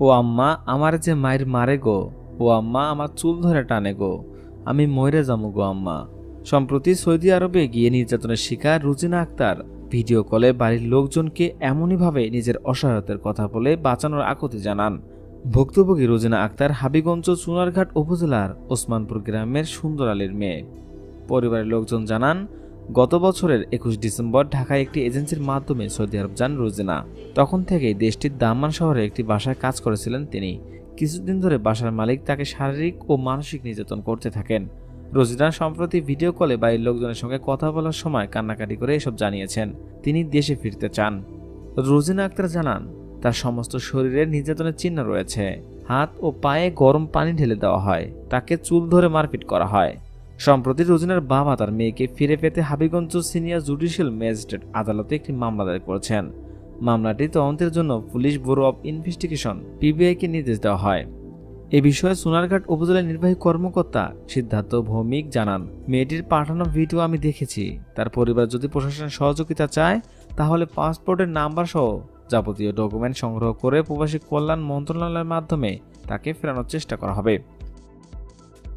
ও আম্মা, আমার যে মায়ের মারে গো। ও আম্মা, আমার চুল ধরে টানে গো। আমি মরে যাব গো আম্মা। সম্প্রতি সৌদি আরবে গিয়ে নির্যাতনের শিকার রুজিনা আক্তার ভিডিও কলে বাড়ির লোকজনকে এমনইভাবে নিজের অসহায়তার কথা বলে বাঁচানোর আকুতি জানান। ভুক্তভোগী রোজিনা আক্তার হাবিগঞ্জ চুনারঘাট উপজেলার ওসমানপুর গ্রামের সুন্দর আলীর মেয়ে। পরিবারের লোকজন জানান গত বছরের একুশ ডিসেম্বর ঢাকায় একটি এজেন্সির মাধ্যমে সৌদি আরব যান রোজিনা। তখন থেকেই দেশটির দাম্মান শহরে একটি বাসায় কাজ করেছিলেন তিনি। কিছুদিন ধরে বাসার মালিক তাকে শারীরিক ও মানসিক নির্যাতন করতে থাকেন। রোজিনা সম্প্রতি ভিডিও কলে বাড়ির লোকজনের সঙ্গে কথা বলার সময় কান্নাকাটি করে এসব জানিয়েছেন। তিনি দেশে ফিরতে চান। রোজিনা আক্তার জানান, তার সমস্ত শরীরে নির্যাতনের চিহ্ন রয়েছে। হাত ও পায়ে গরম পানি ঢেলে দেওয়া হয়। তাকে চুল ধরে মারপিট করা হয়। সম্প্রতি রোজিনার বাবা তার মেয়েকে ফিরে পেতে হাবিগঞ্জ সিনিয়র জুডিশিয়াল ম্যাজিস্ট্রেট আদালতে একটি মামলা দায়ের করেছেন। মামলাটি তদন্তের জন্য পুলিশ ব্যুরো অব ইনভেস্টিগেশন পিবিআইকে নির্দেশ দেওয়া হয়। এ বিষয়ে সোনারঘাট উপজেলার নির্বাহী কর্মকর্তা সিদ্ধার্থ ভৌমিক জানান, মেয়েটির পাঠানো ভিডিও আমি দেখেছি। তার পরিবার যদি প্রশাসনের সহযোগিতা চায়, তাহলে পাসপোর্টের নাম্বার সহ যাবতীয় ডকুমেন্ট সংগ্রহ করে প্রবাসী কল্যাণ মন্ত্রণালয়ের মাধ্যমে তাকে ফেরানোর চেষ্টা করা হবে।